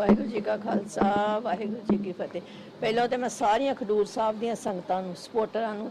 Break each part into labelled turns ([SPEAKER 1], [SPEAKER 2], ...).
[SPEAKER 1] ਵਾਹਿਗੁਰੂ ਜੀ ਕਾ ਖਾਲਸਾ, ਵਾਹਿਗੁਰੂ ਜੀ ਕੀ ਫਤਿਹ। ਪਹਿਲਾਂ ਤਾਂ ਮੈਂ ਸਾਰੀਆਂ ਖਡੂਰ ਸਾਹਿਬ ਦੀਆਂ ਸੰਗਤਾਂ ਨੂੰ ਸਪੋਰਟਰਾਂ ਨੂੰ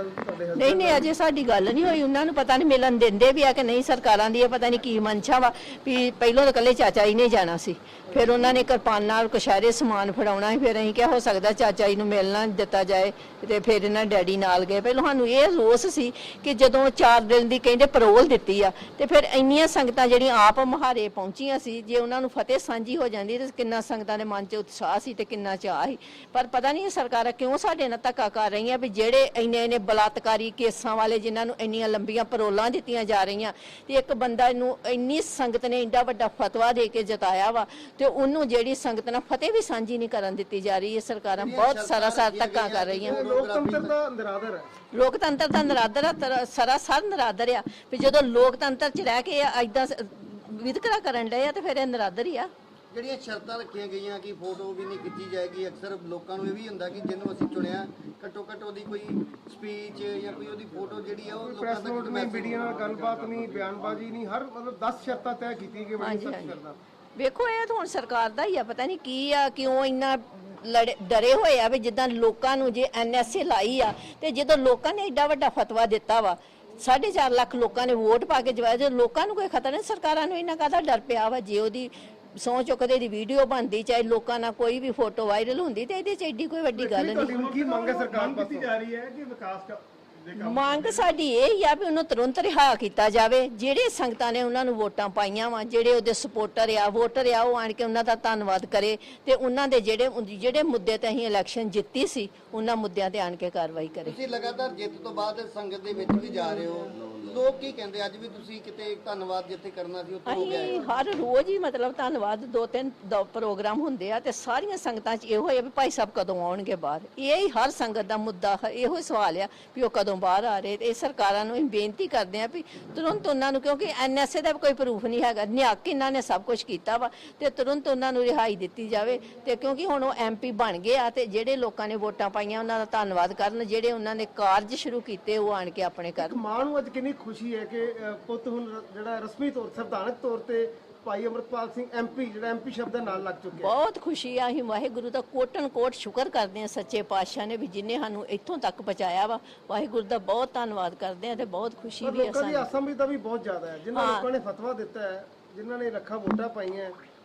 [SPEAKER 2] ਨਾਲ ਤੁਹਾਡੇ husband
[SPEAKER 1] ਨਹੀਂ ਨਹੀਂ ਅਜੇ ਸਾਡੀ ਗੱਲ ਨਹੀਂ ਹੋਈ। ਉਹਨਾਂ ਨੂੰ ਪਤਾ ਨਹੀਂ ਮਿਲਣ ਦਿੰਦੇ ਵੀ ਆ ਕਿ ਨਹੀਂ ਸਰਕਾਰਾਂ ਦੀ ਇਹ ਪਤਾ ਨਹੀਂ ਕੀ ਮਨਸ਼ਾ ਵਾ ਵੀ ਪਹਿਲਾਂ ਤਾਂ ਇਕੱਲੇ ਚਾਚਾ ਜੀ ਨੇ ਜਾਣਾ ਸੀ। ਫਿਰ ਉਹਨਾਂ ਨੇ ਕਿਰਪਾਨ ਨਾਲ ਕਸ਼ਹਿਰੇ ਸਮਾਨ ਫੜਾਉਣਾ ਸੀ ਫਿਰ ਅਸੀਂ ਕਿਹਾ ਹੋ ਸਕਦਾ ਚਾਚਾ ਜੀ ਨੂੰ ਮਿਲਣਾ ਦਿੱਤਾ ਜਾਏ ਤੇ ਫਿਰ ਇਹਨਾਂ ਡੈਡੀ ਨਾਲ ਗਏ। ਪਹਿਲਾਂ ਸਾਨੂੰ ਇਹ ਰੋਸ ਸੀ ਕਿ ਜਦੋਂ 4 ਦਿਨ ਦੀ ਕਹਿੰਦੇ ਪਰੋਲ ਦਿੱਤੀ ਆ ਤੇ ਫਿਰ ਇੰਨੀਆਂ ਸੰਗਤਾਂ ਜਿਹੜੀਆਂ ਆਪ ਮਹਾਰੇ ਪਹੁੰਚੀਆਂ ਸੀ ਜੇ ਉਹਨਾਂ ਨੂੰ ਫਤਿਹ ਸਾਂਝੀ ਹੋ ਜਾਂਦੀ ਤੇ ਕਿੰਨਾ ਸੰਗਤਾਂ ਦੇ ਮਨ 'ਚ ਉਤਸ਼ਾਹ ਸੀ ਤੇ ਕਿੰਨਾ ਚਾਹ ਸੀ। ਪਰ ਪਤਾ ਨਹੀਂ ਇਹ ਸਰਕਾਰਾਂ ਕਿਉਂ ਸਾਡੇ ਨਾਲ ਧੱਕਾ ਕਰ ਰਹੀਆਂ ਵੀ ਜਿਹੜੇ ਇੰਨੇ ਇੰਨੇ ਬਲਾਤਕਾਰੀ ਕੇਸਾਂ ਵਾਲੇ ਜਿਨ੍ਹਾਂ ਨੂੰ ਇੰਨੀਆਂ ਲੰਬੀਆਂ ਪਰੋਲਾਂ ਦਿੱਤੀਆਂ ਜਾ ਰਹੀਆਂ ਤੇ ਇੱਕ ਬੰਦਾ ਨੂੰ ਇੰਨੀ ਸੰਗਤ ਨੇ ਇੰਨਾ ਵੱਡਾ ਫਤਵਾ ਦੇ ਕੇ ਜਿਤਾਇਆ ਵਾ ਤੇ ਉਹਨੂੰ ਜਿਹੜੀ ਸੰਗਤ ਨਾਲ ਫਤਿਹ ਵੀ ਸਾਂਝੀ ਨਹੀਂ ਕਰਨ ਦਿੱਤੀ ਜਾ ਰਹੀ ਇਹ ਸਰਕਾਰਾਂ ਬਹੁਤ ਸਾਰਾ ਸਾਰ ਧੱਕਾ ਕਰ ਰਹੀਆਂ।
[SPEAKER 2] ਲੋਕਤੰਤਰ ਦਾ ਨਿਰਾਦਰ ਹੈ।
[SPEAKER 1] ਲੋਕਤੰਤਰ ਦਾ ਨਰਾਦਰ ਤਰ- ਸਰਾਸਰ ਨਰਾਦਰ ਆ ਵੀ ਜਦੋਂ ਲੋਕਤੰਤਰ ਚ ਰਹਿ ਕੇ ਐਦਾਂ ਵਿਤਕਰਾ ਕਰਨ ਡਏ ਆ ਤੇ ਫਿਰ ਇਹ ਨਰਾਦਰ ਹੀ ਆ।
[SPEAKER 3] ਜਿਹੜੀਆਂ ਸ਼ਰਤਾਂ ਰੱਖੀਆਂ ਗਈਆਂ ਕਿ ਫੋਟੋ ਵੀ ਨਹੀਂ ਖਿੱਚੀ ਜਾਏਗੀ ਅਕਸਰ ਲੋਕਾਂ ਨੂੰ ਇਹ ਵੀ ਹੁੰਦਾ ਕਿ ਜਿਹਨੂੰ ਅਸੀਂ ਚੁਣਿਆ ਘੱਟੋ ਘੱਟ ਉਹਦੀ ਕੋਈ ਸਪੀਚ ਜਾਂ ਕੋਈ ਉਹਦੀ ਫੋਟੋ ਜਿਹੜੀ ਆ ਉਹ ਲੋਕਾਂ
[SPEAKER 2] ਪ੍ਰੈਸ
[SPEAKER 3] ਤੱਕ
[SPEAKER 2] ਨੋਟ ਨਹੀਂ ਮੀਡੀਆ ਨਾਲ ਗੱਲਬਾਤ ਨਹੀਂ ਬਿਆਨਬਾਜ਼ੀ ਨਹੀਂ ਹਰ ਮਤਲਬ 10 ਸ਼ਰਤਾਂ ਤੈਅ ਕੀਤੀਆਂ ਗਈਆਂ ਬੜੀ
[SPEAKER 1] ਹਾਂਜੀ।
[SPEAKER 2] ਸ਼ਰਤਾਂ
[SPEAKER 1] ਵੇਖੋ ਇਹ ਤਾਂ ਹੁਣ ਸਰਕਾਰ ਦਾ ਹੀ ਆ ਪਤਾ ਨਹੀਂ ਕੀ ਆ ਕਿਉਂ ਇੰਨਾ ਲੜੇ- ਡਰੇ ਹੋਏ ਆ ਵੀ ਜਿੱਦਾਂ ਲੋਕਾਂ ਨੂੰ ਜੇ ਐਨਐਸਏ ਲਾਈ ਆ ਤੇ ਜਦੋਂ ਲੋਕਾਂ ਨੇ ਐਡਾ ਵੱਡਾ ਫਤਵਾ ਦਿੱਤਾ ਵਾ 4.5 ਲੱਖ ਲੋਕਾਂ ਨੇ ਵੋਟ ਪਾ ਕੇ ਜਵਾਇਆ ਜੇ ਲੋਕਾਂ ਨੂੰ ਕੋਈ ਖਤਰਾ ਨਹੀਂ ਸਰਕਾਰਾਂ ਨੂੰ ਇਹਨਾਂ ਕਾਹਦਾ ਡਰ ਪਿਆ ਵਾ ਜੇ ਉਹਦੀ ਸਹੁੰ ਚੁੱਕਦੇ ਦੀ ਵੀਡੀਓ ਬਣਦੀ ਚਾਹੇ ਲੋਕਾਂ ਨਾਲ ਕੋਈ ਵੀ ਫੋਟੋ ਵਾਇਰਲ ਹੁੰਦੀ ਤੇ ਇਹਦੇ ਚ ਐਡੀ ਕੋਈ ਵੱਡੀ ਗੱਲ ਨਹੀਂ।
[SPEAKER 2] ਕੀ ਮੰਗ ਹੈ ਸਰਕਾਰ
[SPEAKER 4] ਮੰਗ ਕੀਤੀ
[SPEAKER 2] ਪਾਸੋਂ?
[SPEAKER 4] ਜਾ ਰਹੀ ਹੈ ਕਿ ਵਿਕਾਸ
[SPEAKER 1] ਮੰਗ ਸਾਡੀ ਇਹ ਹੀ ਆ ਵੀ ਉਹਨੂੰ ਤੁਰੰਤ ਰਿਹਾ ਕੀਤਾ ਜਾਵੇ। ਜਿਹੜੇ ਸੰਗਤਾਂ ਨੇ ਉਹਨਾਂ ਨੂੰ ਵੋਟਾਂ ਪਾਈਆਂ ਵਾ ਜਿਹੜੇ ਉਹਦੇ ਸਪੋਰਟਰ ਆ ਵੋਟਰ ਆ ਉਹ ਆਣ ਕੇ ਉਹਨਾਂ ਦਾ ਧੰਨਵਾਦ ਕਰੇ ਤੇ ਉਹਨਾਂ ਦੇ ਜਿਹੜੇ ਜਿਹੜੇ ਮੁੱਦੇ ਤੇ ਅਸੀਂ ਇਲੈਕਸ਼ਨ ਜਿੱਤੀ ਸੀ ਉਹਨਾਂ ਮੁੱਦਿਆਂ ਤੇ ਆਣ ਕੇ ਕਾਰਵਾਈ ਕਰੇ।
[SPEAKER 3] ਤੁਸੀਂ ਲਗਾਤਾਰ ਜਿੱਤ ਤੋਂ ਬਾਅਦ ਸੰਗਤ ਦੇ ਵਿੱਚ ਵੀ ਜਾ ਰਹੇ ਹੋ। ਲੋਕ ਕੀ ਕਹਿੰਦੇ ਅੱਜ ਵੀ ਤੁਸੀਂ ਕਿਤੇ ਧੰਨਵਾਦ ਜਿੱਥੇ ਕਰਨਾ ਸੀ ਉੱਥੇ ਹੋ ਗਿਆ
[SPEAKER 1] ਅਸੀਂ ਹਰ ਰੋਜ਼ ਹੀ ਮਤਲਬ ਧੰਨਵਾਦ ਦੋ ਤਿੰਨ ਦ- ਪ੍ਰੋਗਰਾਮ ਹੁੰਦੇ ਆ ਤੇ ਸਾਰੀਆਂ ਸੰਗਤਾਂ 'ਚ ਇਹੋ ਹੈ ਵੀ ਭਾਈ ਸਾਹਿਬ ਕਦੋਂ ਆਉਣਗੇ ਬਾਹਰ। ਇਹ ਹੀ ਹਰ ਸੰਗਤ ਦਾ ਮੁੱਦਾ ਹੈ ਇਹੋ ਹੀ ਸਵਾਲ ਆ ਵੀ ਉਹ ਕਦੋਂ ਬਾਹਰ ਆ ਰਹੇ ਤੇ ਇਹ ਸਰਕਾਰਾਂ ਨੂੰ ਅਸੀਂ ਬੇਨਤੀ ਕਰਦੇ ਆ ਵੀ ਤੁਰੰਤ ਉਹਨਾਂ ਨੂੰ ਕਿਉਂਕਿ ਐਨਐਸਏ ਦਾ ਕੋਈ ਪ੍ਰੂਫ ਨਹੀਂ ਹੈਗਾ ਨਿਹੱਕ ਇਹਨਾਂ ਨੇ ਸਭ ਕੁਝ ਕੀਤਾ ਵਾ ਤੇ ਤੁਰੰਤ ਉਹਨਾਂ ਨੂੰ ਰਿਹਾਈ ਦਿੱਤੀ ਜਾਵੇ ਤੇ ਕਿਉਂਕਿ ਹੁਣ ਉਹ ਐਮਪੀ ਬਣ ਗਏ ਆ ਤੇ ਜਿਹੜੇ ਲੋਕਾਂ ਨੇ ਵੋਟਾਂ ਪਾਈਆਂ ਉਹਨਾਂ ਦਾ ਧੰਨਵਾਦ ਕਰਨ ਜਿਹੜੇ ਉਹਨਾਂ ਨੇ ਕਾਰਜ ਸ਼ੁਰੂ ਕੀਤੇ ਉਹ ਆਣ ਕੇ ਆਪਣੇ ਕਰਨ
[SPEAKER 2] ਮਾਂ ਨੂੰ ਅੱਜ ਕਿੰਨੀ ਖੁਸ਼ੀ ਹੈ ਕਿ ਪੁੱਤ ਹੁਣ ਰ- ਜਿਹੜਾ ਰਸਮੀ ਤੌਰ ਸੰਵਿਧਾਨਕ ਤੌਰ ਤੇ ਭਾਈ ਅਮਰਪਾਲ ਸਿੰਘ ਐਮਪੀ ਜਿਹੜਾ ਐਮਪੀ ਸ਼ਬਦ ਦੇ ਨਾਲ ਲੱਗ ਚੁੱਕਿਆ
[SPEAKER 1] ਬਹੁਤ ਖੁਸ਼ੀ ਆ ਅਸੀਂ ਵਾਹਿਗੁਰੂ ਦਾ ਕੋਟਨ ਕੋਟ ਸ਼ੁਕਰ ਕਰਦੇ ਆ ਸੱਚੇ ਪਾਤਸ਼ਾਹ ਨੇ ਵੀ ਜਿਨੇ ਸਾਨੂੰ ਇੱਥੋਂ ਤੱਕ ਪਹੁੰਚਾਇਆ ਵਾ। ਵਾਹਿਗੁਰੂ ਦਾ ਬਹੁਤ ਧੰਨਵਾਦ ਕਰਦੇ ਆ ਤੇ ਬਹੁਤ ਖੁਸ਼ੀ ਵੀ ਆ
[SPEAKER 2] ਲੋਕਾਂ ਦੀ
[SPEAKER 1] ਸਾਨੂੰ।
[SPEAKER 2] ਅਸਮਝਦਾ ਵੀ ਬਹੁਤ ਜ਼ਿਆਦਾ ਹੈ। ਜਿਨ੍ਹਾਂ
[SPEAKER 1] ਹਾਂ।
[SPEAKER 2] ਲੋਕਾਂ ਨੇ ਫਤਵਾ ਦਿੱਤਾ ਹੈ ਜਿਨ੍ਹਾਂ ਨੇ ਲੱਖਾਂ ਵੋਟਾਂ ਪਾਈਆਂ ਹੈ,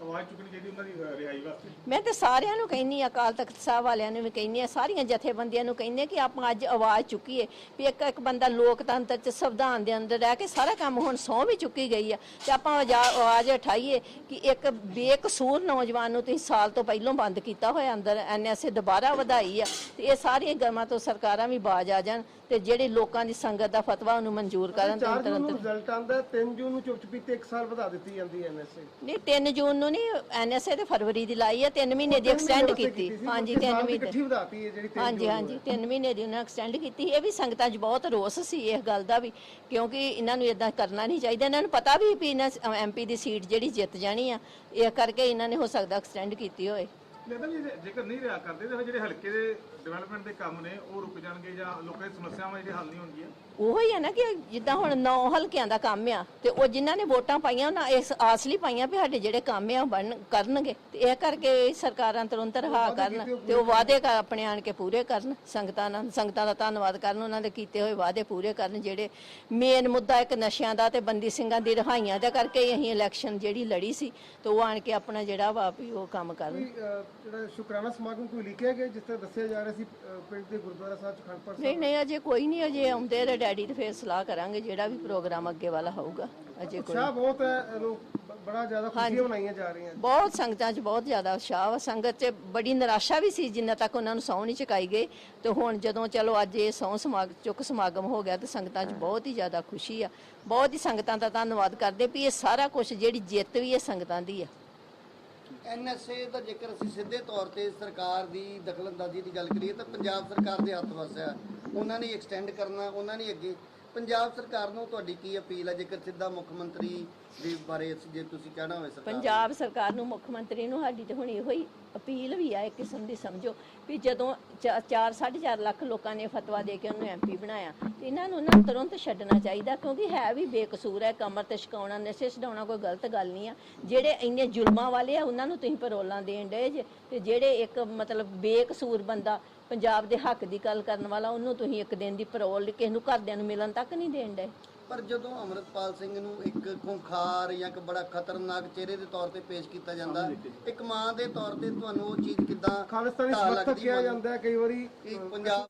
[SPEAKER 4] ਆਵਾਜ਼ ਚੁੱਕਣੀ ਚਾਹੀਦੀ ਉਹਨਾਂ ਦੀ ਅ, ਰਿਹਾਈ ਵਾਸਤੇ?
[SPEAKER 1] ਮੈਂ ਤੇ ਸਾਰਿਆਂ ਨੂੰ ਕਹਿੰਨੀ ਆ ਅਕਾਲ ਤਖਤ ਸਾਹਿਬ ਵਾਲਿਆਂ ਨੂੰ ਵੀ ਕਹਿੰਨੀ ਆ ਸਾਰੀਆਂ ਜਥੇਬੰਦੀਆਂ ਨੂੰ ਕਹਿੰਨੀ ਆ ਕਿ ਆਪਾਂ ਅੱਜ ਆਵਾਜ਼ ਚੁੱਕੀਏ ਵੀ ਇੱਕ ਇੱਕ ਬੰਦਾ ਲੋਕਤੰਤਰ ਚ ਸੰਵਿਧਾਨ ਦੇ ਅੰਦਰ ਰਹਿ ਕੇ ਸਾਰਾ ਕੰਮ ਹੁਣ ਸਹੁੰ ਵੀ ਚੁੱਕੀ ਗਈ ਆ ਤੇ ਆਪਾਂ ਆਜਾ- ਆਵਾਜ਼ ਉਠਾਈਏ ਕਿ ਇੱਕ ਬੇਕਸੂਰ ਨੌਜਵਾਨ ਨੂੰ ਤੁਸੀਂ ਸਾਲ ਤੋਂ ਪਹਿਲਾਂ ਬੰਦ ਕੀਤਾ ਹੋਇਆ ਅੰਦਰ ਐਨਐਸਏ ਦੁਬਾਰਾ ਵਧਾਈ ਆ ਤੇ ਇਹ ਸਾਰੀਆਂ ਗਰਮਾਂ ਤੋਂ ਸਰਕਾਰਾਂ ਵੀ ਬਾਜ ਆ ਜਾਣ ਤੇ ਜਿਹੜੇ ਲੋਕਾਂ ਦੀ ਸੰਗਤ ਦਾ ਫਤਵਾ ਉਹਨੂੰ ਮਨਜ਼ੂਰ ਕਰਨ ਤੇ
[SPEAKER 2] 4 ਜੂਨ ਨੂੰ
[SPEAKER 1] ਤੁਰੰਤ
[SPEAKER 2] ਰਿਜ਼ਲਟ ਆਉਂਦਾ 3 ਜੂਨ ਨੂੰ ਚੁੱਪ ਚਪੀਤੇ 1 ਸਾਲ ਵਧਾ ਦਿੱਤੀ ਜਾਂਦੀ ਹੈ ਐਨਐਸਏ
[SPEAKER 1] ਨਹੀਂ 3 ਜੂਨ ਨੂੰ ਉਦੋਂ ਨਹੀਂ ਐਨਐਸਏ ਤੇ ਫਰਵਰੀ ਦੀ ਲਾਈ ਆ 3 ਮਹੀਨੇ ਦੀ ਐਕਸਟੈਂਡ ਕੀਤੀ। ਹਾਂਜੀ 3 ਮਹੀਨੇ।
[SPEAKER 2] ਵਧਾਤੀ ਹੈ ਜਿਹੜੀ
[SPEAKER 1] ਹਾਂਜੀ ਹਾਂਜੀ 3 ਮਹੀਨੇ ਦੀ ਉਹਨਾਂ ਐਕਸਟੈਂਡ ਕੀਤੀ। ਇਹ ਵੀ ਸੰਗਤਾਂ 'ਚ ਬਹੁਤ ਰੋਸ ਸੀ ਇਸ ਗੱਲ ਦਾ ਵੀ ਕਿਉਂਕਿ ਇਹਨਾਂ ਨੂੰ ਇਦਾਂ ਕਰਨਾ ਨਹੀਂ ਚਾਹੀਦਾ। ਇਹਨਾਂ ਨੂੰ ਪਤਾ ਵੀ ਵੀ ਇਹਨਾਂ ਐਮਪੀ ਦੀ ਸੀਟ ਜਿਹੜੀ ਜਿੱਤ ਜਾਣੀ ਆ ਇਹ ਕਰਕੇ ਇਹਨਾਂ ਨੇ ਹੋ ਸਕਦਾ ਐਕਸਟੈਂਡ ਕੀਤੀ ਹੋਏ।
[SPEAKER 4] ਲੱਗਦਾ ਵੀ ਜੇ- ਜੇਕਰ ਨਹੀਂ ਰਿਹਾ ਕਰਦੇ ਤਾਂ ਫਿਰ ਜਿਹੜੇ ਹਲਕੇ ਦੇ ਡਿਵੈਲਪਮੈਂਟ ਦੇ ਕੰਮ ਨੇ ਉਹ ਰੁਕ ਜਾਣਗੇ ਜਾਂ ਲੋਕਾਂ ਦੀ ਸਮੱਸਿਆਵਾਂ ਜਿਹੜੀਆਂ ਹੱਲ ਨਹੀਂ ਹੋਣਗੀਆਂ
[SPEAKER 1] ਉਹੋ ਹੀ ਹੈ ਨਾ ਕਿ ਜਿੱਦਾਂ ਹੁਣ ਨੌ ਹਲਕਿਆਂ ਦਾ ਕੰਮ ਆ ਤੇ ਉਹ ਜਿਨ੍ਹਾਂ ਨੇ ਵੋਟਾਂ ਪਾਈਆਂ ਉਹਨਾਂ ਇਸ ਆਸ ਲਈ ਪਾਈਆਂ ਵੀ ਸਾਡੇ ਜਿਹੜੇ ਕੰਮ ਆ ਉਹ ਬਣ ਕਰਨਗੇ। ਤੇ ਇਹ ਕਰਕੇ ਸਰਕਾਰਾਂ ਤੁਰੰਤ ਰਹਾ ਕਰਨ ਤੇ ਉਹ ਵਾਅਦੇ ਕਰ ਆਪਣੇ ਆਣ ਕੇ ਪੂਰੇ ਕਰਨ ਸੰਗਤਾਂ ਨਾਲ ਸੰਗਤਾਂ ਦਾ ਧੰਨਵਾਦ ਕਰਨ ਉਹਨਾਂ ਦੇ ਕੀਤੇ ਹੋਏ ਵਾਅਦੇ ਪੂਰੇ ਕਰਨ ਜਿਹੜੇ ਮੇਨ ਮੁੱਦਾ ਇੱਕ ਨਸ਼ਿਆਂ ਦਾ ਤੇ ਬੰਦੀ ਸਿੰਘਾਂ ਦੀ ਰਿਹਾਈਆਂ ਦਾ ਕਰਕੇ ਹੀ ਅਸੀਂ ਇਲੈਕਸ਼ਨ ਜਿਹੜੀ ਲੜੀ ਸੀ ਤੇ ਉਹ ਆਣ ਕੇ ਆਪਣਾ ਜਿਹੜਾ ਵਾ ਵੀ ਉਹ ਕੰਮ ਕਰਨ।
[SPEAKER 2] ਕੋਈ, ਅਹ, ਜਿਹੜਾ ਸ਼ੁਕਰਾਨਾ ਸਮਾਗਮ ਕੋਈ ਲਿਖਿਆ ਗਿਆ ਜਿਸ ਤਰ੍ਹਾਂ ਦੱਸਿਆ ਜਾ ਰਿਹਾ ਸੀ ਅਹ, ਪਿੰਡ ਦੇ ਗੁਰਦੁਆਰਾ ਸਾਹਿਬ ਚ ਖੰਡਪੜ ਸਾਹਿਬ?
[SPEAKER 1] ਨਹੀਂ ਨਹੀਂ ਅਜੇ ਕੋਈ ਨਹੀਂ ਅਜੇ ਆਉਂਦੇ ਰੇ ਡੈਡੀ ਤੇ ਫੇਰ ਸਲਾਹ ਕਰਾਂਗੇ ਜਿਹੜਾ ਵੀ ਪ੍ਰੋਗਰਾਮ ਅੱਗੇ ਵਾਲਾ ਹੋਊਗਾ। ਅਜੇ ਕੋਈ
[SPEAKER 2] ਉਤਸ਼ਾਹ ਬਹੁਤ ਹੈ ਲੋਕ ਬੜਾ ਜ਼ਿਆਦਾ ਖੁਸ਼ੀਆਂ ਮਨਾਈਆਂ ਜਾ ਰਹੀਆਂ।
[SPEAKER 1] ਬਹੁਤ ਸੰਗਤਾਂ 'ਚ ਬਹੁਤ ਜ਼ਿਆਦਾ ਉਤਸ਼ਾਹ ਵਾ। ਸੰਗਤ 'ਚ ਬੜੀ ਨਿਰਾਸ਼ਾ ਵੀ ਸੀ ਜਿੰਨਾ ਤੱਕ ਉਹਨਾਂ ਨੂੰ ਸਹੁੰ ਨਹੀਂ ਚੁਕਾਈ ਗਈ। ਤੇ ਹੁਣ ਜਦੋਂ ਚਲੋ ਅੱਜ ਇਹ ਸਹੁੰ ਸਮਾਗ ਚੁੱਕ ਸਮਾਗਮ ਹੋ ਗਿਆ ਤੇ ਸੰਗਤਾਂ 'ਚ ਬਹੁਤ ਹੀ ਜ਼ਿਆਦਾ ਖੁਸ਼ੀ ਆ। ਬਹੁਤ ਹੀ ਸੰਗਤਾਂ ਦਾ ਧੰਨਵਾਦ ਕਰਦੇ ਵੀ ਇਹ ਸਾਰਾ ਕੁਝ ਜਿਹੜੀ ਜਿੱਤ ਵੀ ਇਹ ਸੰਗਤਾਂ ਦੀ ਆ।
[SPEAKER 3] ਐਨਐਸਏ ਦਾ ਜੇਕਰ ਅਸੀਂ ਸਿੱਧੇ ਤੌਰ ਤੇ ਸਰਕਾਰ ਦੀ ਦਖਲਅੰਦਾਜ਼ੀ ਦੀ ਗੱਲ ਕਰੀਏ ਤਾਂ ਪੰਜਾਬ ਸਰਕਾਰ ਦੇ ਹੱਥ ਵਸਿਆ ਉਹਨਾਂ ਨੇ ਐਕਸਟੈਂਡ ਕਰਨਾ, ਉਹਨਾਂ ਨੇ ਅੱਗੇ। ਪੰਜਾਬ ਸਰਕਾਰ ਨੂੰ ਤੁਹਾਡੀ ਕੀ ਅਪੀਲ ਹੈ? ਜੇਕਰ ਸਿੱਧਾ ਮੁੱਖ ਮੰਤਰੀ ਦੇ ਬਾਰੇ ਜੇ ਤੁਸੀਂ ਕਹਿਣਾ ਹੋਵੇ ਸਰਕਾਰ ਨੂੰ?
[SPEAKER 1] ਪੰਜਾਬ ਸਰਕਾਰ ਨੂੰ, ਮੁੱਖ ਮੰਤਰੀ ਨੂੰ ਸਾਡੀ ਤੇ ਹੁਣ ਇਹੋ ਹੀ ਅਪੀਲ ਵੀ ਆ, ਇੱਕ ਕਿਸਮ ਦੀ ਸਮਝੋ ਵੀ ਜਦੋਂ 4 4.5 ਲੱਖ ਲੋਕਾਂ ਨੇ ਫਤਵਾ ਦੇ ਕੇ ਉਹਨੂੰ ਐਮਪੀ ਬਣਾਇਆ, ਤੇ ਇਹਨਾਂ ਨੂੰ ਨਾ ਤੁਰੰਤ ਛੱਡਣਾ ਚਾਹੀਦਾ ਕਿਉਂਕਿ ਹੈ ਵੀ ਬੇਕਸੂਰ ਹੈ ਕਮਰ ਤੇ ਛਕਾਉਣਾ, ਨਸ਼ੇ ਛਡਾਉਣਾ ਕੋਈ ਗਲਤ ਗੱਲ ਨਹੀਂ ਆ ਜਿਹੜੇ ਇੰਨੇ ਜ਼ੁਲਮਾਂ ਵਾਲੇ ਆ, ਉਹਨਾਂ ਨੂੰ ਤੁਸੀਂ ਪਰੋਲਾਂ ਦੇਣ ਡਏ ਜੇ, ਤੇ ਜਿਹੜੇ ਇੱਕ ਮਤਲਬ ਬੇਕਸੂਰ ਬੰਦਾ ਪੰਜਾਬ ਦੇ ਹੱਕ ਦੀ ਗੱਲ ਕਰਨ ਵਾਲਾ, ਉਹਨੂੰ ਤੁਸੀਂ ਇੱਕ ਦਿਨ ਦੀ ਪਰੋਲ ਕਿਸੇ ਨੂੰ ਘਰਦਿਆਂ ਨੂੰ ਮਿਲਣ ਤੱਕ ਨਹੀਂ ਦੇਣ ਡਏ
[SPEAKER 3] ਪਰ ਜਦੋਂ ਅਮਰਤਪਾਲ ਸਿੰਘ ਨੂੰ ਇੱਕ ਖੁੰਖਾਰ ਜਾਂ ਇੱਕ ਬੜਾ ਖਤਰਨਾਕ ਚਿਹਰੇ ਦੇ ਤੌਰ ਤੇ ਪੇਸ਼ ਕੀਤਾ ਜਾਂਦਾ ਇੱਕ ਮਾਂ ਦੇ ਤੌਰ ਤੇ ਤੁਹਾਨੂੰ ਉਹ ਚੀਜ਼ ਕਿਦਾਂ
[SPEAKER 2] ਖਾਲਿਸਤਾਨੀ ਸਮਰਥਕ ਕਿਹਾ ਜਾਂਦਾ ਹੈ ਕਈ ਵਾਰੀ
[SPEAKER 3] ਪੰਜਾਬ